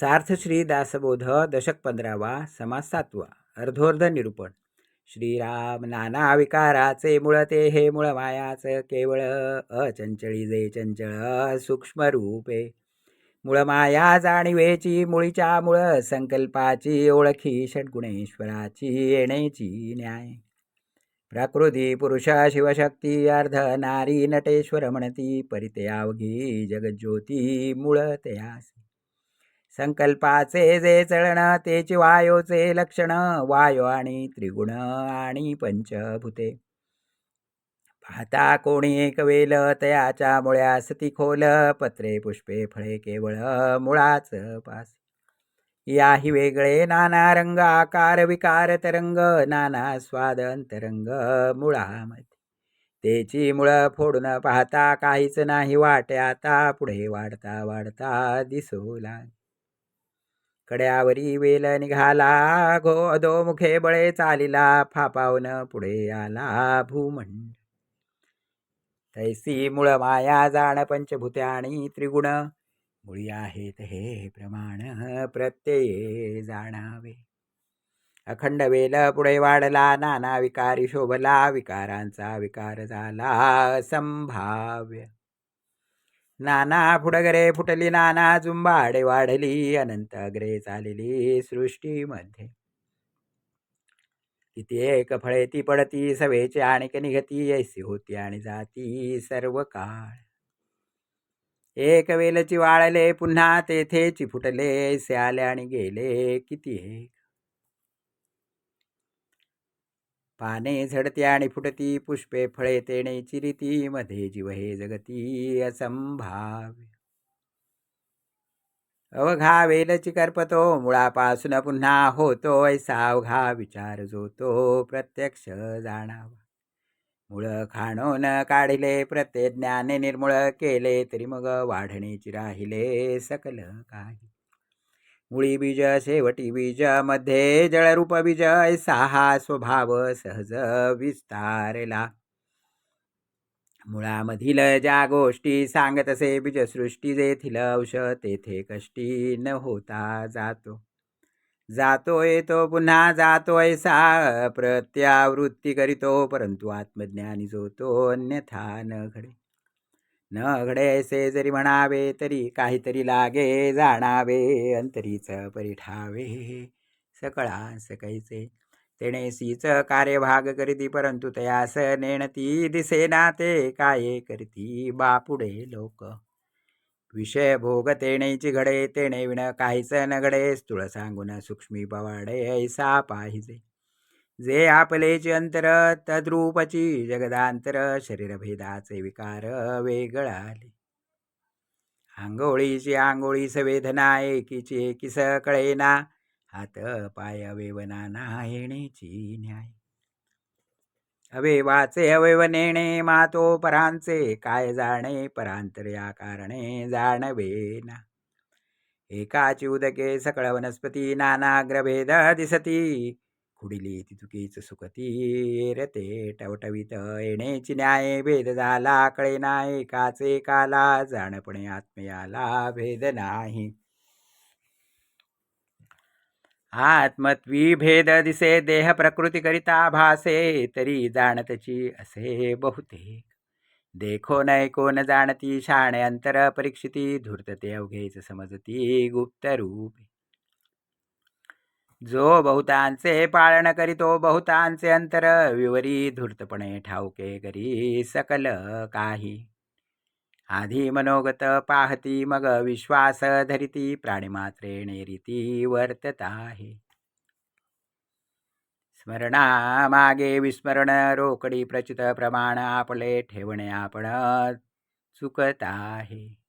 सार्थ श्री दासबोध दशक पंधरावा समास सातवा अर्धोर्ध निरूपण. श्रीराम नाना विकाराचे मूळ ते हे मुळ मायाच केवळ अचंचळी जे चंचळ सूक्ष्म रूपे. मूळ माया जाणीवेची मुळीच्या मूळ संकल्पाची ओळखी षडगुणेश्वराची येण्याची न्याय. प्रकृती पुरुष शिवशक्ती अर्ध नारी नटेश्वर म्हणती परिते अवघी जगज्योती मूळ तयासी संकल्पाचे जे चळण तेची वायोचे लक्षण वायू आणि त्रिगुण आणि पंचभूते. पाहता कोणी एक वेल तयाच्या मुळ्यास ती खोल पत्रे पुष्पे फळे केवळ मुळाच पास. याही वेगळे नाना रंग आकार विकार तरंग नाना स्वाद अंतरंग मुळामध्ये. तेची मुळ फोडून पाहता काहीच नाही वाटे आता पुढे वाढता वाढता दिसू लाग कड्यावरी वेल निघाला घो अधोमुखे बळे चालिला फापावन पुढे आला भूमंड. तैसी मुळ माया जाण पंचभूते आणि त्रिगुण मुळी आहेत हे प्रमाण प्रत्यये जाणावे. अखंड वेल पुढे वाढला नाना विकारी शोभला विकारांचा विकार झाला संभाव्य. नाना फुडगरे फुटली नाना जुंबाडे वाढली अनंत अग्रे चालली सृष्टीमध्ये. किती एक फळे ती पडती सवेची आणि निघती ऐसी होती आणि जाती सर्व काळ. एक वेलची वाळले पुन्हा तेथेची फुटले ऐसे आले आणि गेले किती एक पाने झडती आणि फुटती पुष्पे फळे तेणे चिरिती मध्ये जीव हे जगती असंभाव्य. अवघा वेलची करपतो मुळापासून पुन्हा होतो ऐसा अवघा विचार जो तो प्रत्यक्ष जाणावा. मुळ खाणून काढिले प्रत्येक ज्ञाने निर्मूळ केले तरी मग वाढणीची राहिले सकल काही. मुळी बीज शेवटी बीजमध्ये जळरूप बीज ऐसा स्वभाव सहज विस्तारला. मुळामधील ज्या गोष्टी सांगत असे बीजसृष्टी जेथील अंश तेथे कष्टी न होता जातो. जातो येतो पुन्हा जातो ऐसा प्रत्यावृत्ती करीतो परंतु आत्मज्ञानी जो तो अन्यथा न घडे. न घडे ऐसे जरी म्हणावे तरी काहीतरी लागे जाणावे अंतरीच परिठावे. सकळा कैसे तेणे सीच कार्यभाग करीती परंतु तयास नेणती दिसेना ते काय करती बापुडे लोक. विषय भोग तेणेची घडे तेणे विण काहीच न घडे स्थूळ सांगून सूक्ष्मी पवाडे ऐसा पाहिजे. जे आपलेचे अंतर तद्रूपची जगदांतर शरीरभेदाचे विकार वेगळाले. आंघोळीची आंघोळी सवेदना एकीची स कळेना हात पाय अवेवना येण्याची न्याय. अवेवाचे अवयव नेणे मातो परांचे काय जाणे परांतर या कारणे जाणवे ना एकाची उदके सकळ वनस्पती नाना ग्रभेद दिसती खुडिली ती चुकीच सुखती रते टवटवीत येण्याची न्याय भेद झाला कळे नाही काचे काला जाणपणे आत्मयाला भेद नाही. आत्मत्वी भेद दिसे देह प्रकृती करिता भासे तरी जाणतची असे बहुतेक. देखो नय कोण जाणती शाणे अंतर परीक्षिती धूर्तते अवघेच समजती गुप्त रूपे. जो बहुतांचे पाळण करीतो बहुतांचे अंतर. विवरी धूर्तपणे ठाऊके करी सकल काही. आधी मनोगत पाहती मग विश्वास धरिती प्राणीमात्रेणे रीती वर्तता आहे. स्मरणा मागे विस्मरण रोकडी प्रचित प्रमाण आपले ठेवणे आपण चुकत आहे.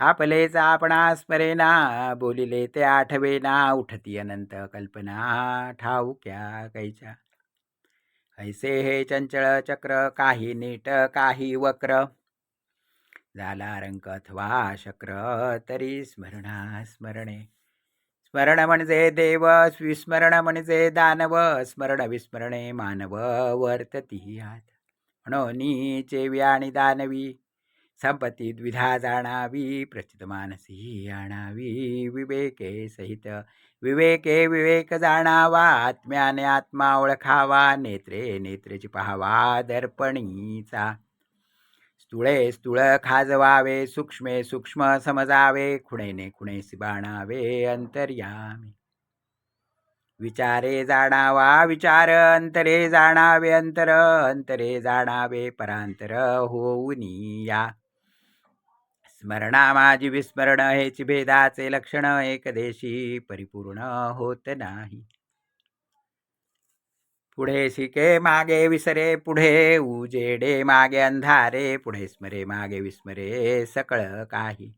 आपलेच आपणा स्मरेना बोलिले ते आठवेना उठती अनंत कल्पना ठाऊक्या कैच्या. ऐसे हे चंचळ चक्र काही नीट काही वक्र. झाला रंक अथवा शक्र तरी स्मरणा स्मरणे. स्मरण म्हणजे देव विस्मरण म्हणजे दानव स्मरण विस्मरणे मानव वर्तती आत. म्हणून चेवी आणि दानवी. संपत्ती द्विधा जाणावी प्रचित मानसी आणावी विवेके सहित। विवेके विवेक जाणावा आत्म्याने आत्मा ओळखावा नेत्रे नेत्रेची पहावा दर्पणीचा। स्थूळे स्थूळ खाजवावे सूक्ष्मे सूक्ष्म समजावे खुणेने खुणे बाणावे अंतर्यामी। विचारे जाणावा विचार अंतरे जाणावे अंतर अंतरे जाणावे परांतर होऊनी या स्मरणा माझी विस्मरण हेच भेदाचे लक्षण एकदेशी परिपूर्ण होत नाही. पुढे शिके मागे विसरे पुढे उजेडे मागे अंधारे पुढे स्मरे मागे विस्मरे सकळ काही.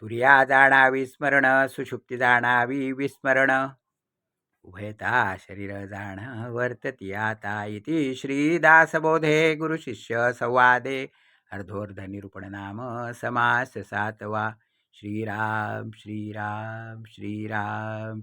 तुर्या जाणावी स्मरण सुषुप्ती जाणावी विस्मरण. उभयता शरीर जाण वर्तती आता इति श्रीदासबोधे गुरुशिष्य संवादे. अर्धोर्ध नाम समास सातवा श्रीराम श्रीराम श्रीराम